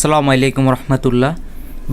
সালামু আলাইকুম রহমতুল্লাহ।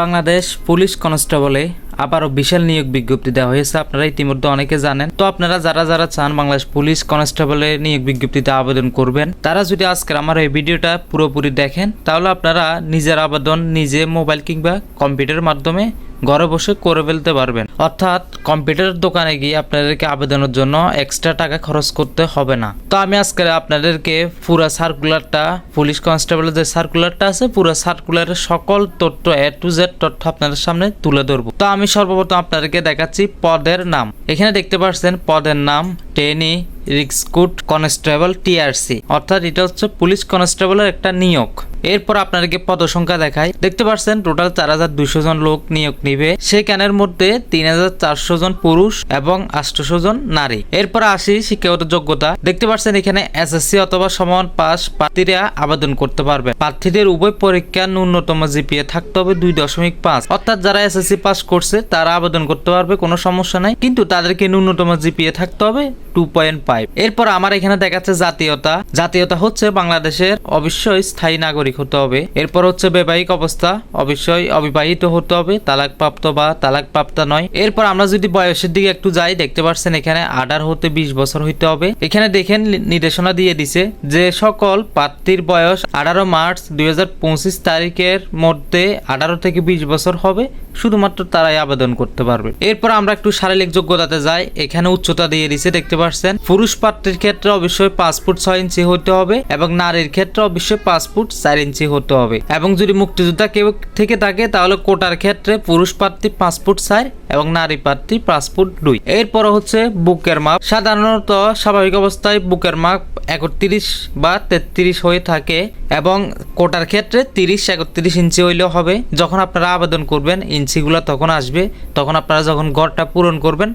বাংলাদেশ পুলিশ কনস্টেবলে আবারও বিশাল নিয়োগ বিজ্ঞপ্তি দেওয়া হয়েছে। আপনারা ইতিমধ্যে অনেকে জানেন। তো আপনারা যারা যারা চান বাংলাদেশ পুলিশ কনস্টেবলে নিয়োগ বিজ্ঞপ্তিতে আবেদন করবেন, তারা যদি আজকের আমার এই ভিডিওটা পুরোপুরি দেখেন, তাহলে আপনারা নিজের আবেদন নিজে মোবাইল কিংবা কম্পিউটারের মাধ্যমে ঘরে বসে করে ফেলতে পারবেন। অর্থাৎ কম্পিউটার দোকানে গিয়ে আপনাদেরকে আবেদনের জন্য এক্সট্রা টাকা খরচ করতে হবে না। তো আমি আজকে আপনাদেরকে পুরো সার্কুলারটা পুলিশ কনস্টেবলের যে সার্কুলারটা আছে, পুরো সার্কুলারের সকল তথ্য এ টু জেড তথ্য আপনাদের সামনে তুলে ধরবো। তো আমি সর্বপ্রথম আপনাদেরকে দেখাচ্ছি পদের নাম। এখানে দেখতে পাচ্ছেন, পদের নাম টেনি রিক্সকুট কনস্টেবল টিআরসি, অর্থাৎ এটা হচ্ছে পুলিশ কনস্টেবলের একটা নিয়োগ। এরপর আপনাদেরকে পদসংখ্যা দেখায় দেখতে পাচ্ছেন, টোটাল চার হাজার দুইশো জন লোক নিয়োগ নিবে। সেখানের মধ্যে তিন হাজার চারশো জন পুরুষ এবং আটশোশো জন নারী। এরপর আসি শিক্ষাগত যোগ্যতা। দেখতে পাচ্ছেন, এখানে এসএসসি অথবা সমান পাস প্রার্থীরা আবেদন করতে পারবে। প্রার্থীদের উভয় পরীক্ষা ন্যূনতম জিপিএ থাকতে হবে দুই দশমিক পাঁচ। অর্থাৎ যারা এসএসসি পাস করছে, তারা আবেদন করতে পারবে, কোনো সমস্যা নাই। কিন্তু তাদেরকে ন্যূনতম জিপিএ থাকতে হবে, টু পয়েন্ট ফাইভ এরপর আমার এখানে দেখাচ্ছে জাতীয়তা। জাতীয়তা হচ্ছে বাংলাদেশের অবশ্যই স্থায়ী নাগরিক হতে হবে। এরপর হচ্ছে বৈবাহিক অবস্থা। অবশ্যই অবিবাহিত হতে হবে। তালাকপ্রাপ্ত বা তালাকপ্রাপ্ত নয়। এরপর আমরা যদি বয়সের দিকে একটু যাই, দেখতে পাচ্ছেন এখানে আঠারো হতে বিশ বছর হইতে হবে। এখানে দেখেন নির্দেশনা দিয়ে দিছে যে সকল প্রার্থীর বয়স আঠারো মার্চ দুই হাজার পঁচিশ তারিখের মধ্যে আঠারো থেকে বিশ বছর হবে। শুধুমাত্র তারাই আবেদন করতে পারবে। এরপর আমরা একটু শারীরিক যোগ্যতাতে যাই। এখানে উচ্চতা দিয়ে দিছে, দেখতে পাচ্ছেন পুরুষ প্রার্থীর ক্ষেত্রে অবশ্যই পাঁচ ফুট ছয় ইঞ্চি হতে হবে এবং নারীর ক্ষেত্রে অবশ্যই পাঁচ ফুট চার ইঞ্চি হতে হবে। এবং যদি মুক্তিযোদ্ধা কেউ থেকে থাকে, তাহলে কোটার ক্ষেত্রে পুরুষ প্রার্থী পাঁচ ফুট চার এবং নারী প্রার্থী পাঁচ ফুট দুই। এরপর হচ্ছে বুকের মাপ। সাধারণত স্বাভাবিক অবস্থায় বুকের মাপ একত্রিশ বা তেত্রিশ হয়ে থাকে এবং কোটার ক্ষেত্রে তিরিশ, একত্রিশ ইঞ্চি হইলেও হবে। যখন আপনারা আবেদন করবেন, ইঞ্চিগুলো তখন আসবে। তখন আপনারা যখন গড়টা পূরণ করবেন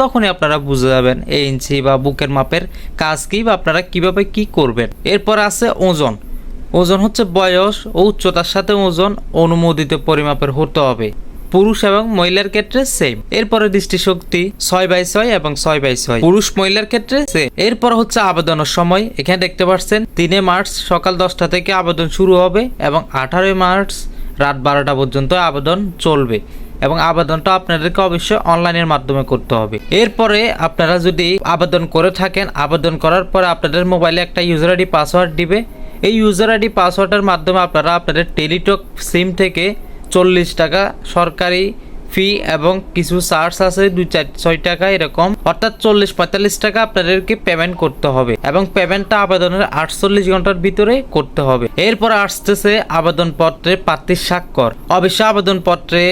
তখনই আপনারা বুঝে যাবেন এই ইঞ্চি বা বুকের মাপের কাজ কি বা আপনারা কীভাবে কি করবেন। এরপর আছে ওজন। ওজন হচ্ছে বয়স ও উচ্চতার সাথে ওজন অনুমোদিত পরিমাপের হতে হবে। পুরুষ এবং মহিলার ক্ষেত্রে সেম এরপরে দৃষ্টিশক্তি ছয় বাই ছয় এবং ছয় বাই ছয়। পুরুষ মহিলার ক্ষেত্রে সেম এরপর হচ্ছে আবেদনের সময়। এখানে দেখতে পাচ্ছেন, তিনে মার্চ সকাল দশটা থেকে আবেদন শুরু হবে এবং আঠারোই মার্চ রাত বারোটা পর্যন্ত আবেদন চলবে। এবং আবেদনটা আপনাদেরকে অবশ্যই অনলাইনের মাধ্যমে করতে হবে। এরপরে আপনারা যদি আবেদন করে থাকেন, আবেদন করার পরে আপনাদের মোবাইলে একটা ইউজার আইডি পাসওয়ার্ড দিবে। এই ইউজার আইডি পাসওয়ার্ডের মাধ্যমে আপনারা আপনাদের টেলিটক সিম থেকে চল্লিশ টাকা সরকারি ফি এবং কিছু চার্জ আছে, দুই চার, ছয় টাকা এরকম, অর্থাৎ চল্লিশ পঁয়তাল্লিশ টাকা আপনাদেরকে পেমেন্ট করতে হবে এবং পেমেন্টটা আবেদনের আটচল্লিশ ঘণ্টার ভিতরে করতে হবে। এরপর আসতেছে আবেদনপত্রে প্রার্থীর স্বাক্ষর অবশ্যই আবেদনপত্রে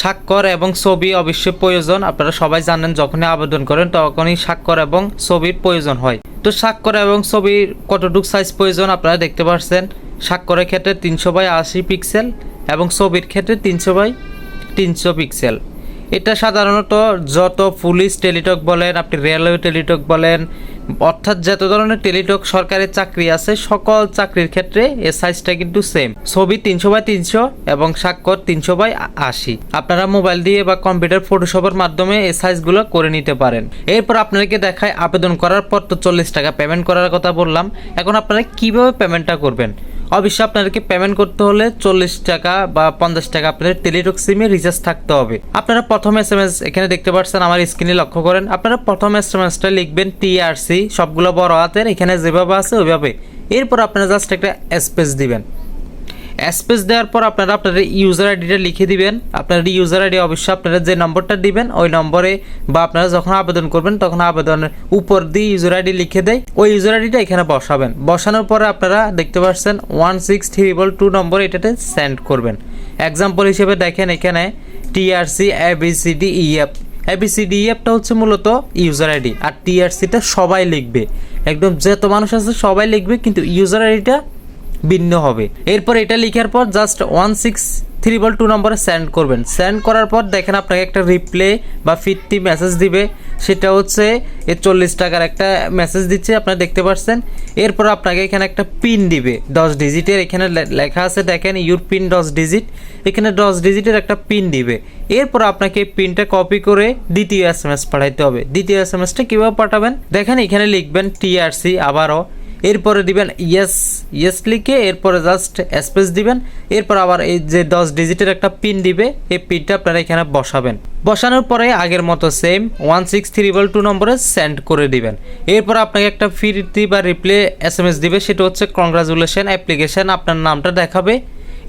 স্বাক্ষর এবং ছবি অবশ্যই প্রয়োজন। আপনারা সবাই জানেন, যখনই আবেদন করেন, তখনই স্বাক্ষর এবং ছবির প্রয়োজন হয়। তো স্বাক্ষর এবং ছবির কতটুকু সাইজ প্রয়োজন আপনারা দেখতে পাচ্ছেন স্বাক্ষরের ক্ষেত্রে তিনশো বাই আশি পিক্সেল এবং ছবির ক্ষেত্রে তিনশো বাই তিনশো পিক্সেল এটা সাধারণত যত পুলিশ টেলিটক বলেন, আপনি রেলওয়ে টেলিটক বলেন, অর্থাৎ যত ধরনের টেলিটক সরকারি চাকরি আছে, সকল চাকরির ক্ষেত্রে এর সাইজটা কিন্তু সেম ছবি তিনশো বাই তিনশো এবং স্বাক্ষর তিনশো বাই আশি। আপনারা মোবাইল দিয়ে বা কম্পিউটার ফটোশপের মাধ্যমে এই সাইজগুলো করে নিতে পারেন। এরপর আপনাদেরকে দেখায় আবেদন করার পর তো চল্লিশ টাকা পেমেন্ট করার কথা বললাম। এখন আপনারা কীভাবে পেমেন্টটা করবেন? অবশ্যই আপনাদেরকে পেমেন্ট করতে হলে চল্লিশ টাকা বা পঞ্চাশ টাকা আপনাদের টেলিটক সিমে রিচার্জ থাকতে হবে। আপনারা প্রথম এস এম এস এখানে দেখতে পাচ্ছেন, আমার স্ক্রিনে লক্ষ্য করেন, আপনারা প্রথম এস এম এসটা লিখবেন টিআরসি সবগুলো বড় হাতের, এখানে যেভাবে আছে ওইভাবে। এরপর আপনারা জাস্ট একটা স্পেস দিবেন। স্পেস দেওয়ার পর আপনারা আপনাদের ইউজার আইডিটা লিখে দিবেন। আপনার ইউজার আইডি অবশ্যই আপনারা যে নম্বরটা দিবেন, ওই নম্বরে বা আপনারা যখন আবেদন করবেন, তখন আবেদনের উপর দিয়ে ইউজার আইডি লিখে দেয়। ওই ইউজার আইডিটা এখানে বসাবেন। বসানোর পরে আপনারা দেখতে পাচ্ছেন one six three ball two number এটাতে সেন্ড করবেন। এক্সাম্পল হিসেবে দেখেন এখানে টিআরসি এবিসিডি ইএফ এবিসিডি ইএফটা হচ্ছে মূলত ইউজার আইডি আর টিআরসিটা সবাই লিখবে। একদম যত মানুষ আছে সবাই লিখবে, কিন্তু ইউজার আইডিটা ভিন্ন হবে। এরপর এটা লিখার পর just one six three ball two নম্বরে সেন্ড করবেন। সেন্ড করার পর দেখেন আপনাকে একটা রিপ্লে বা ফিফটি মেসেজ দিবে। সেটা হচ্ছে এ চল্লিশ টাকার একটা মেসেজ দিচ্ছে, আপনারা দেখতে পাচ্ছেন। এরপর আপনাকে এখানে একটা পিন দিবে, দশ ডিজিটের এখানে লেখা আছে, দেখেন ইউর পিন দশ ডিজিট এখানে দশ ডিজিটের একটা পিন দিবে। এরপর আপনাকে পিনটা কপি করে দ্বিতীয় এস এম এস পাঠাইতে হবে। দ্বিতীয় এস এম এসটা কীভাবে পাঠাবেন? দেখেন, এখানে লিখবেন টিআরসি আবারও। এরপরে দিবেন ইয়েস ইয়েস লিখে এরপরে জাস্ট স্পেস দিবেন। এরপর আবার এই যে দশ ডিজিটের একটা পিন দিবে, এই পিনটা আপনারা এখানে বসাবেন। বসানোর পরে আগের মতো same one six three two নম্বরে সেন্ড করে দিবেন। এরপর আপনাকে একটা ফ্রি বা রিপ্লে এস এম এস দিবে, সেটা হচ্ছে কংগ্রাচুলেশন অ্যাপ্লিকেশন আপনার নামটা দেখাবে।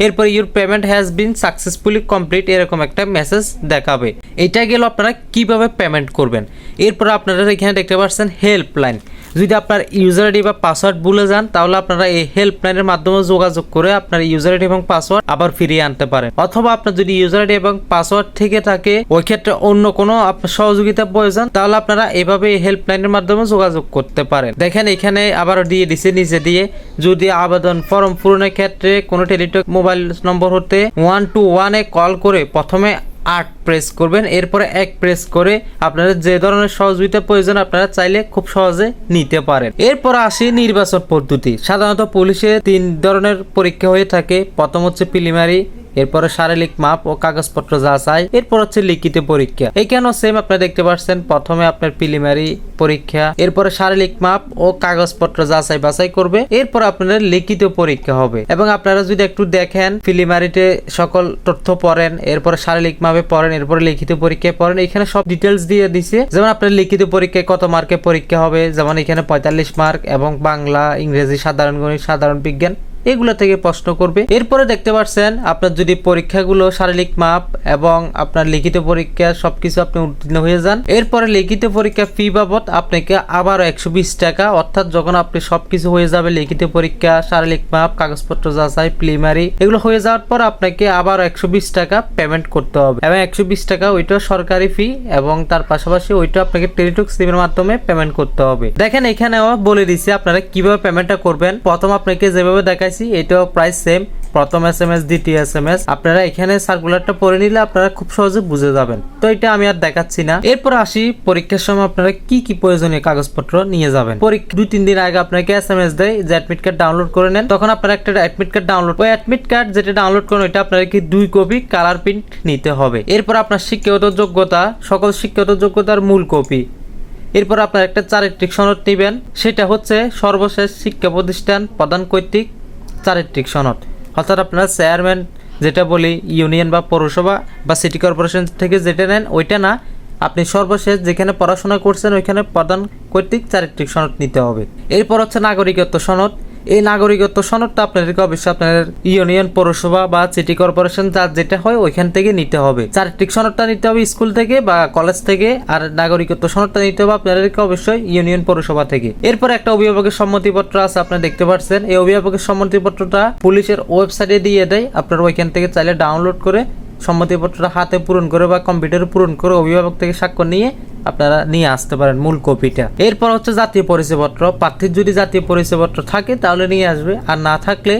এরপর your payment has been successfully complete এরকম একটা মেসেজ দেখাবে। এটা গেল আপনারা কীভাবে পেমেন্ট করবেন। এরপর আপনারা এখানে দেখতে পাচ্ছেন হেল্পলাইন যদি আপনার ইউজার আইডি বা পাসওয়ার্ড ভুলে যান, তাহলে আপনারা এই হেল্পলাইনের মাধ্যমে যোগাযোগ করে আপনার ইউজার আইডি এবং পাসওয়ার্ড আবার ফিরিয়ে আনতে পারেন। অথবা আপনার যদি ইউজার আইডি এবং পাসওয়ার্ড থেকে থাকে, ওই ক্ষেত্রে অন্য কোনো সহযোগিতা প্রয়োজন, তাহলে আপনারা এভাবে হেল্পলাইনের মাধ্যমে যোগাযোগ করতে পারেন। দেখেন, এখানে আবার দিয়ে দিছে নিচে দিয়ে, যদি আবেদন ফর্ম পূরণের ক্ষেত্রে কোনো টেলিটক মোবাইল নম্বর হতে ওয়ান টু ওয়ানে কল করে প্রথমে আট প্রেস করবেন। এরপরে এক প্রেস করে আপনারা যে ধরনের সহযোগিতা প্রয়োজন আপনারা চাইলে খুব সহজে নিতে পারেন। এরপর আসি নির্বাচন পদ্ধতি। সাধারণত পুলিশে তিন ধরনের পরীক্ষা হয়ে থাকে। প্রথম হচ্ছে প্রিলিমারি এরপরে শারীরিক মাপ ও কাগজপত্র যাচাই, এরপর হচ্ছে লিখিত পরীক্ষা। এখানেও সেম আপনারা দেখতে পাচ্ছেন প্রথমে আপনার প্রিলিমারি পরীক্ষা, এরপরে শারীরিক মাপ ও কাগজপত্র যাচাই বাছাই করবে, এরপর আপনাদের লিখিত পরীক্ষা হবে। এবং আপনারা যদি একটু দেখেন প্রিলিমারিতে সকল তথ্য পড়েন, এরপরে শারীরিক মাপে পড়েন, এরপরে লিখিত পরীক্ষায় পড়েন, এখানে সব ডিটেলস দিয়ে দিছে। যেমন আপনার লিখিত পরীক্ষায় কত মার্কে পরীক্ষা হবে, যেমন এখানে পঁয়তাল্লিশ মার্ক এবং বাংলা, ইংরেজি, সাধারণ গণিত, সাধারণ বিজ্ঞান। এগুলো থেকে প্রশ্ন করবে। এরপরে দেখতে পাচ্ছেন আপনার যদি পরীক্ষাগুলো শারীরিক মাপ এবং আপনার লিখিত পরীক্ষা সবকিছু আপনি উত্তীর্ণ হয়ে যান। এরপরে লিখিত পরীক্ষা ফি বাবদ আপনাকে আবার একশো বিশ টাকা, অর্থাৎ যখন আপনি সবকিছু হয়ে যাবে, লিখিত পরীক্ষা, শারীরিক মাপ, কাগজপত্র যাচাই প্রিলিমারি এগুলো হয়ে যাওয়ার পর আপনাকে আবার একশো বিশ টাকা পেমেন্ট করতে হবে। এবং একশো বিশ টাকা ওইটা সরকারি ফি এবং তার পাশাপাশি ওইটা আপনাকে টেলিটক সিমের মাধ্যমে পেমেন্ট করতে হবে। দেখেন, এখানেও বলে দিছি আপনারা কীভাবে পেমেন্টটা করবেন। প্রথম আপনাকে যেভাবে দেখাইছি এটাও প্রাইস সেম প্রথম এস এম এস দ্বিতীয় এস এম এস আপনারা এখানে সার্কুলারটা পড়ে নিলে আপনারা খুব সহজে বুঝে যাবেন। তো এটা আমি আর দেখাচ্ছি না। এরপর আসি, পরীক্ষার সময় আপনারা কি কি প্রয়োজনীয় কাগজপত্র নিয়ে যাবেন? পরীক্ষা দুই, তিন দিন আগে আপনাকে এস এম এস দেয় যে অ্যাডমিট কার্ড ডাউনলোড করে নেন। তখন আপনারা একটা অ্যাডমিট কার্ড ডাউনলোড ওই অ্যাডমিট কার্ড যেটা ডাউনলোড করেন, ওইটা আপনাকে দুই কপি কালার প্রিন্ট নিতে হবে। এরপর আপনার শিক্ষাগত যোগ্যতা, সকল শিক্ষাগত যোগ্যতার মূল কপি এরপর আপনার একটা চারিত্রিক সনদ নেবেন। সেটা হচ্ছে সর্বশেষ শিক্ষা প্রতিষ্ঠান প্রদান কর্তৃক চারিত্রিক সনদ। অর্থাৎ আপনার চেয়ারম্যান যেটা বলি, ইউনিয়ন বা পৌরসভা বা সিটি কর্পোরেশন থেকে যেটা নেন, ওইটা না। আপনি সর্বশেষ যেখানে পড়াশোনা করছেন, ওইখানে প্রদান কর্তৃক চারিত্রিক সনদ নিতে হবে। এরপর হচ্ছে নাগরিকত্ব সনদ। এই নাগরিকত্ব সনদটা আপনাদেরকে অবশ্যই আপনাদের ইউনিয়ন, পৌরসভা বা সিটি কর্পোরেশন যার যেটা হয় ওইখান থেকে নিতে হবে। চারিত্রিক সনদটা নিতে হবে স্কুল থেকে বা কলেজ থেকে আর নাগরিকত্ব সনদটা নিতে হবে আপনাদেরকে অবশ্যই ইউনিয়ন, পৌরসভা থেকে। এরপর একটা অভিভাবকের সম্মতিপত্র আছে, আপনি দেখতে পাচ্ছেন। এই অভিভাবকের সম্মতিপত্রটা পুলিশের ওয়েবসাইটে দিয়ে দেয়। আপনারা ওইখান থেকে চাইলে ডাউনলোড করে সম্মতিপত্রটা হাতে পূরণ করে বা কম্পিউটারে পূরণ করে অভিভাবক থেকে স্বাক্ষর নিয়ে আপনারা নিয়ে আসতে পারেন মূল কপিটা। এরপর হচ্ছে জাতীয় পরিচয়পত্র। প্রার্থীর যদি জাতীয় পরিচয়পত্র থাকে, তাহলে নিয়ে আসবে। আর না থাকলে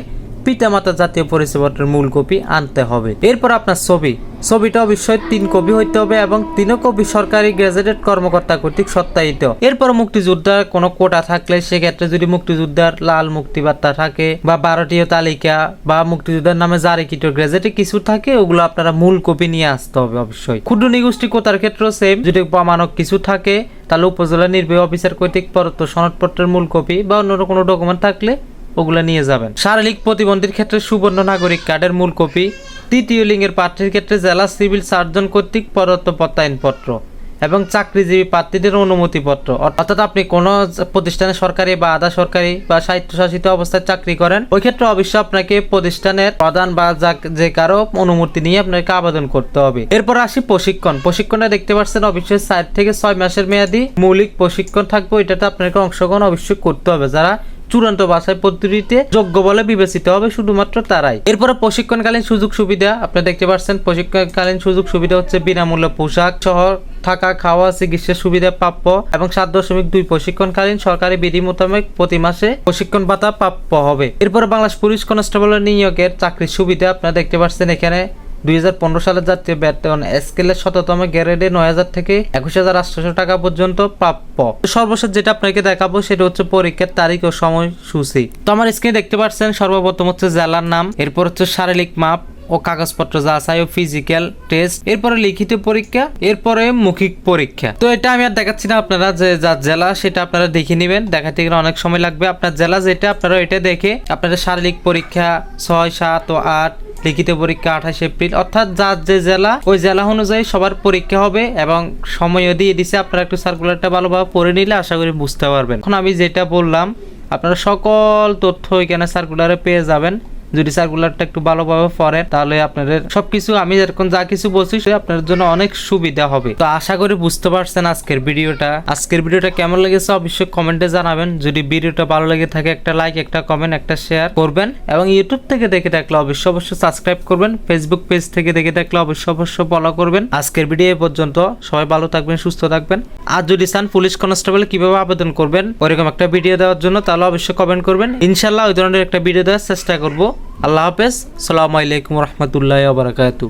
পিতামাতা জাতীয় পরিচয়পত্রের মূল কপি আনতে হবে। এরপর আপনার ছবি। ছবিটা অবশ্যই তিন কপি হইতে হবে এবং তিনও কপি সরকারি গ্যাজেটেড কর্মকর্তা কর্তৃক সত্যায়িত। এরপর মুক্তিযোদ্ধার কোনো কোটা থাকলে সেক্ষেত্রে যদি মুক্তিযোদ্ধার লাল মুক্তিবার্তা থাকে বা বারোটিও তালিকা বা মুক্তিযোদ্ধার নামে জারিকৃত গ্যাজেটে কিছু থাকে, ওগুলো আপনারা মূল কপি নিয়ে আসতে হবে অবশ্যই। ক্ষুদ্র নিগোষ্ঠী কোটার ক্ষেত্রেও সেম যদি প্রমাণক কিছু থাকে, তাহলে উপজেলা নির্বাহী অফিসার কর্তৃক প্রদত্ত সনদপত্রের মূল কপি বা অন্য কোনো ডকুমেন্ট থাকলে ওগুলো নিয়ে যাবেন। শারীরিক প্রতিবন্ধীর ক্ষেত্রে সুবর্ণ নাগরিক কার্ডের মূল কপি, তৃতীয় লিঙ্গের প্রার্থীর ক্ষেত্রে জেলা সিভিল সার্জন কর্তৃক প্রদত্ত প্রত্যয়নপত্র এবং চাকরিজীবী প্রার্থীদের অনুমতিপত্র। অর্থাৎ আপনি কোনো প্রতিষ্ঠানে সরকারি বা আধা সরকারি বা স্বায়ত্তশাসিত অবস্থায় চাকরি করেন, ওই ক্ষেত্রে অবশ্যই আপনাকে প্রতিষ্ঠানের প্রধান বা যা- কারও অনুমতি নিয়ে আপনাকে আবেদন করতে হবে। এরপর আসি প্রশিক্ষণ। প্রশিক্ষণে দেখতে পাচ্ছেন অবশ্যই চার থেকে ছয় মাসের মেয়াদি মৌলিক প্রশিক্ষণ থাকবে এটাতে আপনাকে অংশগ্রহণ অবশ্যই করতে হবে। যারা চূড়ান্ত বাছাই পদ্ধতিতে যোগ্য বলে বিবেচিত হবে শুধুমাত্র তারাই। এরপরে প্রশিক্ষণকালীন সুযোগ সুবিধা, আপনি দেখতে পাচ্ছেন প্রশিক্ষণকালীন সুযোগ সুবিধা হচ্ছে বিনামূল্য পোশাক সহ থাকা, খাওয়া চিকিৎসা সুবিধা প্রাপ্য এবং সাত দশমিক দুই প্রশিক্ষণকালীন সরকারি বিধি মোতাবেক প্রতি মাসে প্রশিক্ষণ ভাতা প্রাপ্য হবে। এরপরে বাংলাদেশ পুলিশ কনস্টেবলের নিয়োগের চাকরির সুবিধা আপনারা দেখতে পাচ্ছেন এখানে দুই হাজার পনেরো সালের জাতীয় বেতন স্কেলের শততম গ্রেডে নয় হাজার থেকে একুশ হাজার আটশোশো টাকা পর্যন্ত প্রাপ্য। সর্বশেষ যেটা আপনাকে দেখাবো সেটা হচ্ছে পরীক্ষার তারিখ ও সময়সূচি। তো আমার স্ক্রিনে দেখতে পাচ্ছেন, সর্বপ্রথম হচ্ছে জেলার নাম, এরপর হচ্ছে শারীরিক মাপ ও কাগজপত্র যা চাই ও ফিজিক্যাল টেস্ট এরপরে লিখিত পরীক্ষা, এরপরে মৌখিক পরীক্ষা। তো এটা আমি আর দেখাচ্ছি না আপনারা, যে যার জেলা সেটা আপনারা দেখে নেবেন। দেখাতে গেলে অনেক সময় লাগবে। আপনার জেলা যেটা, আপনারা এটা দেখে আপনাদের শারীরিক পরীক্ষা ছয়, সাত ও আট লিখিত পরীক্ষা আঠাশ এপ্রিল। অর্থাৎ যার যে জেলা, ওই জেলা অনুযায়ী সবার পরীক্ষা হবে এবং সময়ও দিয়ে দিছে। আপনারা একটু সার্কুলারটা ভালোভাবে পড়ে নিলে আশা করি বুঝতে পারবেন। এখন আমি যেটা বললাম, আপনারা সকল তথ্য এখানে সার্কুলারে পেয়ে যাবেন। যদি সার্কুলারটা একটু ভালোভাবে পড়েন তাহলে আপনাদের সবকিছু আমি এরকম যা কিছু বলছি, সে আপনার জন্য অনেক সুবিধা হবে। তো আশা করি বুঝতে পারছেন আজকের ভিডিওটা। আজকের ভিডিওটা কেমন লেগেছে অবশ্যই কমেন্টে জানাবেন। যদি ভিডিওটা ভালো লেগে থাকে, একটা লাইক একটা কমেন্ট একটা শেয়ার করবেন। এবং ইউটিউব থেকে দেখে থাকলে অবশ্যই অবশ্যই সাবস্ক্রাইব করবেন। ফেসবুক পেজ থেকে দেখে থাকলে অবশ্যই অবশ্যই ফলো করবেন। আজকের ভিডিও এ পর্যন্ত সবাই ভালো থাকবেন, সুস্থ থাকবেন। আর যদি চান পুলিশ কনস্টেবল কীভাবে আবেদন করবেন ওইরকম একটা ভিডিও দেওয়ার জন্য, তাহলে অবশ্যই কমেন্ট করবেন। ইনশাল্লাহ ওই ধরনের একটা ভিডিও দেওয়ার চেষ্টা করব। আল্লাহ হাফেজ সালামু আলাইকুম রহমতুল্লাহ বারাকাতু